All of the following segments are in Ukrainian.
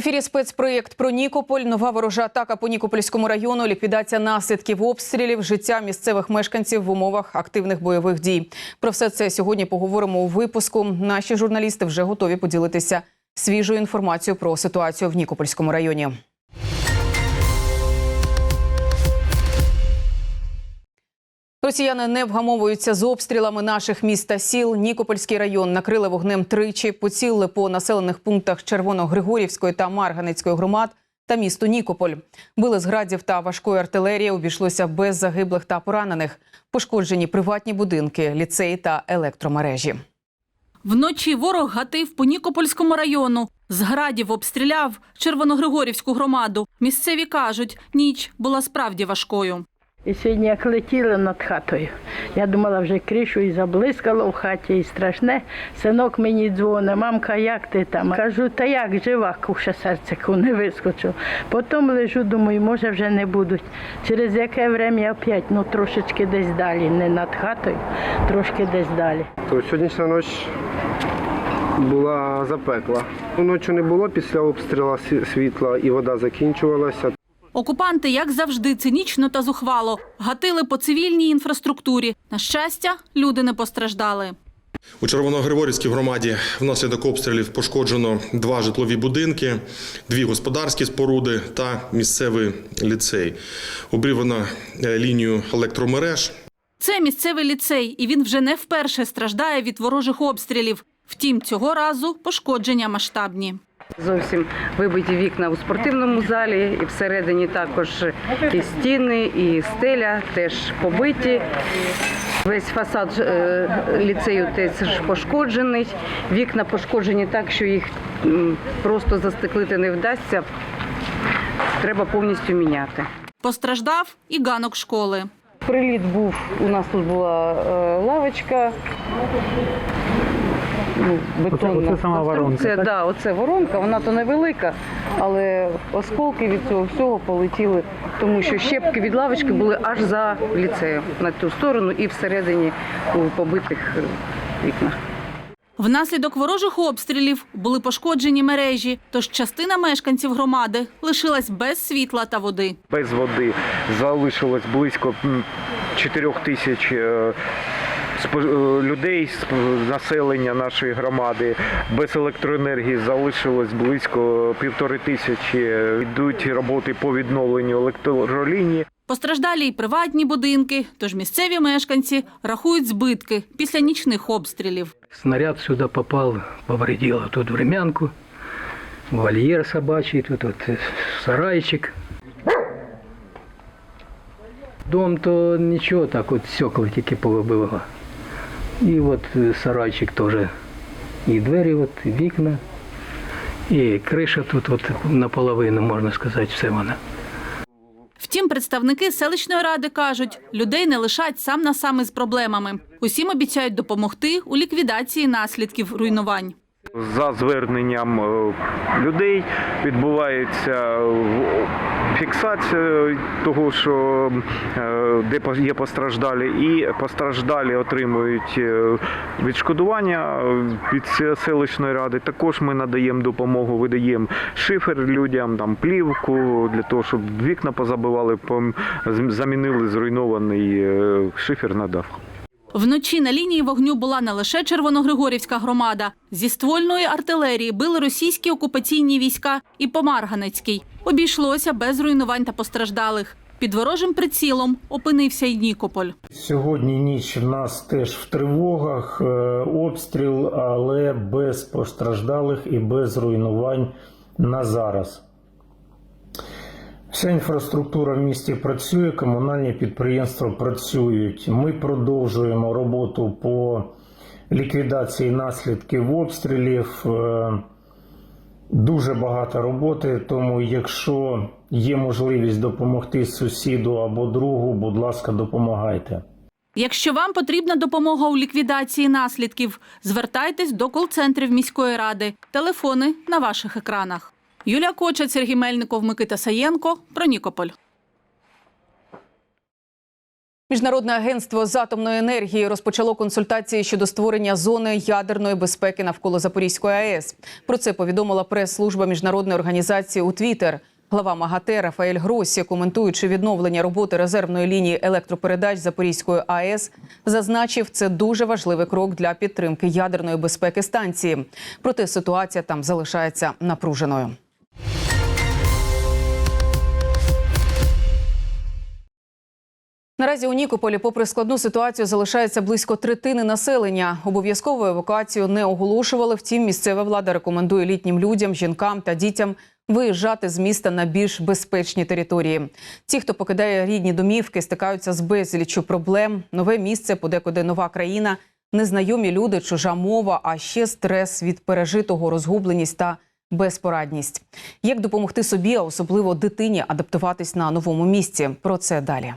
ефірі спецпроєкт про Нікополь. Нова ворожа атака по Нікопольському району. Ліквідація наслідків обстрілів, життя місцевих мешканців в умовах активних бойових дій. Про все це сьогодні поговоримо у випуску. Наші журналісти вже готові поділитися свіжою інформацією про ситуацію в Нікопольському районі. Росіяни не вгамовуються з обстрілами наших міст та сіл. Нікопольський район накрили вогнем тричі, поцілили по населених пунктах Червоногригорівської та Марганецької громад та місту Нікополь. Били з градів та важкої артилерії. Обійшлося без загиблих та поранених. Пошкоджені приватні будинки, ліцеї та електромережі. Вночі ворог гатив по Нікопольському району. З градів обстріляв Червоногригорівську громаду. Місцеві кажуть, ніч була справді важкою. І сьогодні як летіли над хатою. Я думала, вже кришу і заблискало в хаті, і страшне. Синок мені дзвонить, мамка, як ти там? Кажу, та як жива, куша серце не вискочив. Потім лежу, думаю, може вже не будуть. Через яке время опять, ну трошечки десь далі, не над хатою, трошки десь далі. То сьогоднішня ніч була запекла. Ночі не було після обстрілу світла і вода закінчувалася. Окупанти, як завжди, цинічно та зухвало гатили по цивільній інфраструктурі. На щастя, люди не постраждали. У Червоногригорівській громаді внаслідок обстрілів пошкоджено два житлові будинки, дві господарські споруди та місцевий ліцей. Обрівано е, лінію електромереж. Це місцевий ліцей, і він вже не вперше страждає від ворожих обстрілів. Втім, цього разу пошкодження масштабні. Зовсім вибиті вікна у спортивному залі, і всередині також і стіни, і стеля теж побиті. Весь фасад е, ліцею теж пошкоджений. Вікна пошкоджені так, що їх просто застеклити не вдасться. Треба повністю міняти. Постраждав і ганок школи. Приліт був, у нас тут була е, лавочка. Ну, бетонна оце сама воронка, конструкція. так? Да, оце воронка, вона то невелика, але осколки від цього всього полетіли, тому що щепки від лавочки були аж за ліцею на ту сторону і всередині у побитих е, вікнах. Внаслідок ворожих обстрілів були пошкоджені мережі, тож частина мешканців громади лишилась без світла та води. Без води залишилось близько 4 тисяч е, людей з населення нашої громади. Без електроенергії залишилось близько півтори тисячі. Йдуть роботи по відновленню електролінії. Постраждалі й приватні будинки, тож місцеві мешканці рахують збитки після нічних обстрілів. Снаряд сюда попал, повредил тут времянку, вольер собачий, тут вот э, сарайчик. Дом то ничего, так вот стекла тільки повибивало. І от е, сарайчик теж. І двері, вот, и вікна, і криша тут от наполовину, можна сказати, все вона. Втім, представники селищної ради кажуть, людей не лишать сам на сам із проблемами. Усім обіцяють допомогти у ліквідації наслідків руйнувань. За зверненням е, людей відбувається е, фіксація того, що е, де є постраждалі, і постраждалі отримують відшкодування від селищної ради. Також ми надаємо допомогу, видаємо шифер людям, там плівку для того, щоб вікна позабивали, замінили зруйнований шифер на дах. Вночі на лінії вогню була не лише Червоногригорівська громада. Зі ствольної артилерії били російські окупаційні війська і по Марганецькій. Обійшлося без руйнувань та постраждалих. Під ворожим прицілом опинився й Нікополь. Сьогодні ніч в нас теж в тривогах, е, обстріл, але без постраждалих і без руйнувань на зараз. Вся інфраструктура в місті працює, комунальні підприємства працюють. Ми продовжуємо роботу по ліквідації наслідків обстрілів. Е, Дуже багато роботи, тому якщо є можливість допомогти сусіду або другу, будь ласка, допомагайте. Якщо вам потрібна допомога у ліквідації наслідків, звертайтесь до кол-центрів міської ради. Телефони на ваших екранах. Юлія Кочет, Сергій Мельников, Микита Саєнко. Про Нікополь. Міжнародне агентство з атомної енергії розпочало консультації щодо створення зони ядерної безпеки навколо Запорізької АЕС. Про це повідомила прес-служба міжнародної організації у Твіттер. Глава МАГАТЕ Рафаель Гросі, коментуючи відновлення роботи резервної лінії електропередач Запорізької АЕС, зазначив, це дуже важливий крок для підтримки ядерної безпеки станції. Проте ситуація там залишається напруженою. Наразі у Нікополі, попри складну ситуацію, залишається близько третини населення. Обов'язкову евакуацію не оголошували. Втім, місцева влада рекомендує літнім людям, жінкам та дітям виїжджати з міста на більш безпечні території. Ті, хто покидає рідні домівки, стикаються з безліччю проблем. Нове місце, подекуди нова країна, незнайомі люди, чужа мова, а ще стрес від пережитого, розгубленість та безпорадність. Як допомогти собі, а особливо дитині, адаптуватись на новому місці? Про це далі.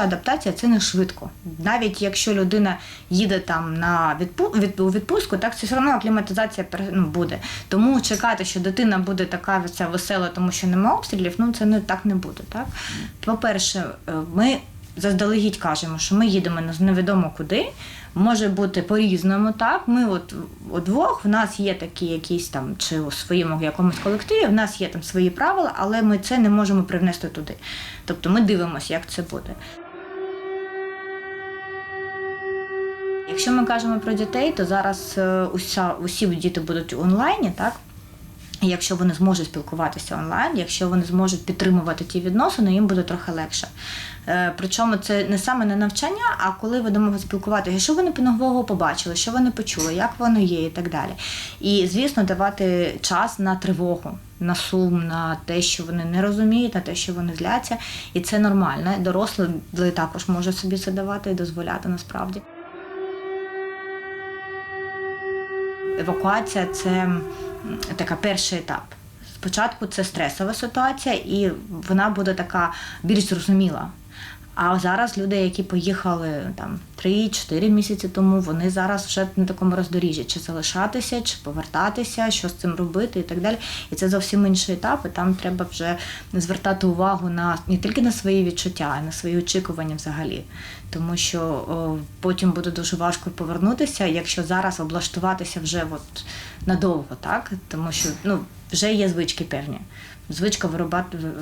Адаптація це не швидко. Навіть якщо людина їде там на відпу... відпустку, так це все одно акліматизація ну, буде. Тому чекати, що дитина буде така вся весела, тому що нема обстрілів, ну це не так не буде. Так? По-перше, е, ми заздалегідь кажемо, що ми їдемо невідомо куди. Може бути по-різному, так. Ми от удвох, в нас є такі якісь там, чи у своєму якомусь колективі, в нас є там свої правила, але ми це не можемо привнести туди. Тобто ми дивимося, як це буде. Якщо ми кажемо про дітей, то зараз е, уся, усі діти будуть онлайні, так? Якщо вони зможуть спілкуватися онлайн, якщо вони зможуть підтримувати ті відносини, їм буде трохи легше. Е, Причому це не саме не навчання, а коли ви домовились спілкуватися, що вони нового побачили, що вони почули, як воно є і так далі. І, звісно, давати час на тривогу, на сум, на те, що вони не розуміють, на те, що вони зляться. І це нормально. Дорослі також може собі це давати і дозволяти насправді. Евакуація це така перший етап. Спочатку це стресова ситуація, і вона буде така більш зрозуміла. А зараз люди, які поїхали там 3-4 місяці тому, вони зараз вже на такому роздоріжжі, чи залишатися, чи повертатися, що з цим робити і так далі. І це зовсім інший етап, і там треба вже звертати увагу на не тільки на свої відчуття, а й на свої очікування взагалі. Тому що о, потім буде дуже важко повернутися, якщо зараз облаштуватися вже от надовго, так? Тому що ну, вже є звички певні. Звичка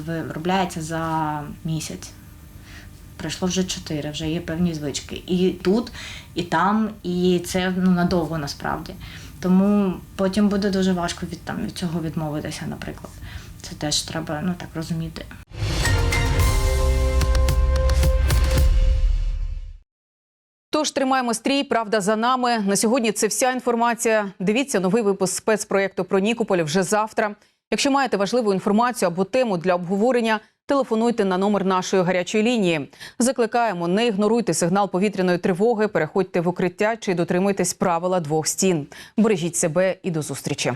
виробляється за місяць пройшло вже чотири, вже є певні звички. І тут, і там, і це ну, надовго насправді. Тому потім буде дуже важко від, там, від цього відмовитися, наприклад. Це теж треба ну, так розуміти. Тож тримаємо стрій, правда за нами. На сьогодні це вся інформація. Дивіться новий випуск спецпроєкту про Нікополь вже завтра. Якщо маєте важливу інформацію або тему для обговорення, телефонуйте на номер нашої гарячої лінії. Закликаємо, не ігноруйте сигнал повітряної тривоги, переходьте в укриття чи дотримуйтесь правила двох стін. Бережіть себе і до зустрічі.